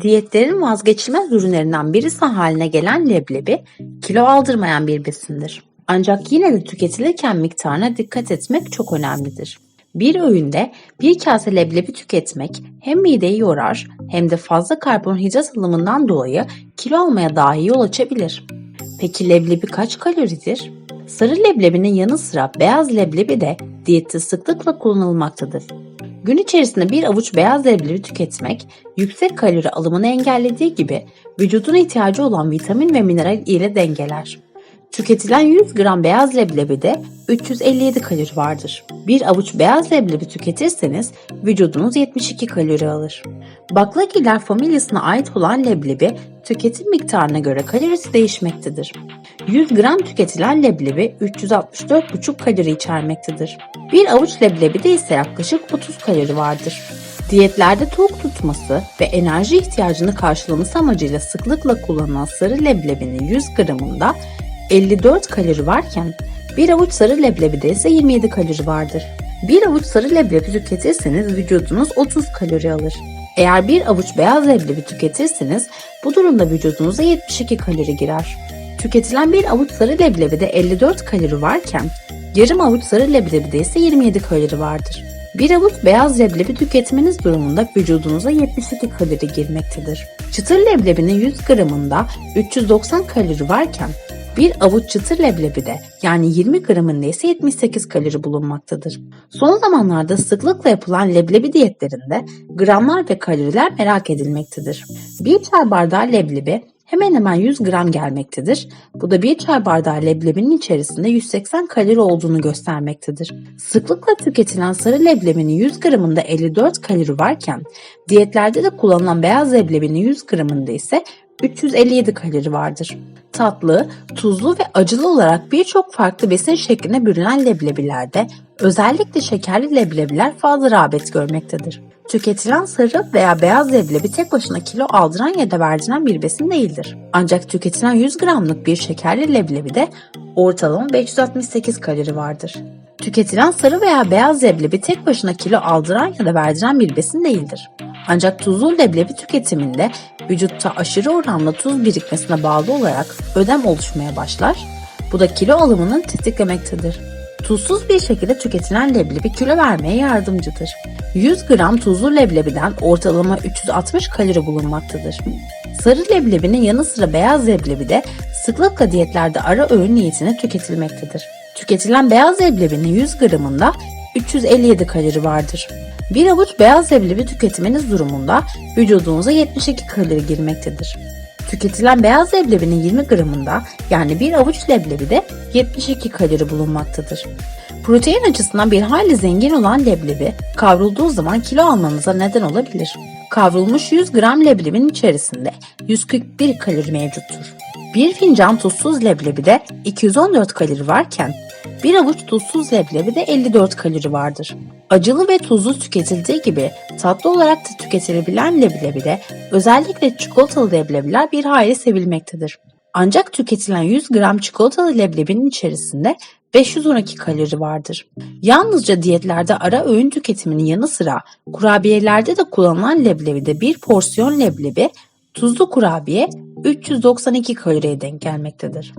Diyetlerin vazgeçilmez ürünlerinden birisi haline gelen leblebi kilo aldırmayan bir besindir. Ancak yine de tüketilirken miktarına dikkat etmek çok önemlidir. Bir öğünde bir kase leblebi tüketmek hem mideyi yorar hem de fazla karbonhidrat alımından dolayı kilo almaya dahi yol açabilir. Peki leblebi kaç kaloridir? Sarı leblebinin yanı sıra beyaz leblebi de diyette sıklıkla kullanılmaktadır. Gün içerisinde bir avuç beyaz leblebi tüketmek yüksek kalori alımını engellediği gibi vücudun ihtiyacı olan vitamin ve mineral ile dengeler. Tüketilen 100 gram beyaz leblebide 357 kalori vardır. Bir avuç beyaz leblebi tüketirseniz vücudunuz 72 kalori alır. Baklagiller familyasına ait olan leblebi tüketim miktarına göre kalorisi değişmektedir. 100 gram tüketilen leblebi 364,5 kalori içermektedir. Bir avuç leblebi de ise yaklaşık 30 kalori vardır. Diyetlerde tok tutması ve enerji ihtiyacını karşılaması amacıyla sıklıkla kullanılan sarı leblebinin 100 gramında 54 kalori varken bir avuç sarı leblebide ise 27 kalori vardır. Bir avuç sarı leblebi tüketirseniz vücudunuz 30 kalori alır. Eğer bir avuç beyaz leblebi tüketirseniz bu durumda vücudunuza 72 kalori girer. Tüketilen bir avuç sarı leblebide 54 kalori varken yarım avuç sarı leblebide ise 27 kalori vardır. Bir avuç beyaz leblebi tüketmeniz durumunda vücudunuza 72 kalori girmektedir. Çıtır leblebinin 100 gramında 390 kalori varken bir avuç çıtır leblebide yani 20 gramında ise 78 kalori bulunmaktadır. Son zamanlarda sıklıkla yapılan leblebi diyetlerinde gramlar ve kaloriler merak edilmektedir. Bir çay bardağı leblebi hemen hemen 100 gram gelmektedir. Bu da bir çay bardağı leblebinin içerisinde 180 kalori olduğunu göstermektedir. Sıklıkla tüketilen sarı leblebinin 100 gramında 54 kalori varken diyetlerde de kullanılan beyaz leblebinin 100 gramında ise 357 kalori vardır. Tatlı, tuzlu ve acılı olarak birçok farklı besin şekline bürünen leblebilerde özellikle şekerli leblebiler fazla rağbet görmektedir. Tüketilen sarı veya beyaz leblebi tek başına kilo aldıran ya da verdiren bir besin değildir. Ancak tüketilen 100 gramlık bir şekerli leblebide ortalama 568 kalori vardır. Tüketilen sarı veya beyaz leblebi tek başına kilo aldıran ya da verdiren bir besin değildir. Ancak tuzlu leblebi tüketiminde vücutta aşırı oranda tuz birikmesine bağlı olarak ödem oluşmaya başlar. Bu da kilo alımını tetiklemektedir. Tuzsuz bir şekilde tüketilen leblebi kilo vermeye yardımcıdır. 100 gram tuzlu leblebiden ortalama 360 kalori bulunmaktadır. Sarı leblebinin yanı sıra beyaz leblebi de sıklıkla diyetlerde ara öğün niyetine tüketilmektedir. Tüketilen beyaz leblebinin 100 gramında 357 kalori vardır. Bir avuç beyaz leblebi tüketiminiz durumunda vücudunuza 72 kalori girmektedir. Tüketilen beyaz leblebinin 20 gramında yani bir avuç leblebide 72 kalori bulunmaktadır. Protein açısından bir hayli zengin olan leblebi kavrulduğu zaman kilo almanıza neden olabilir. Kavrulmuş 100 gram leblebinin içerisinde 141 kalori mevcuttur. Bir fincan tuzsuz leblebide 214 kalori varken bir avuç tuzsuz leblebide 54 kalori vardır. Acılı ve tuzlu tüketildiği gibi tatlı olarak da tüketilebilen leblebide özellikle çikolatalı leblebiler bir hayli sevilmektedir. Ancak tüketilen 100 gram çikolatalı leblebinin içerisinde 512 kalori vardır. Yalnızca diyetlerde ara öğün tüketiminin yanı sıra kurabiyelerde de kullanılan leblebide bir porsiyon leblebi tuzlu kurabiye 392 kaloriye denk gelmektedir.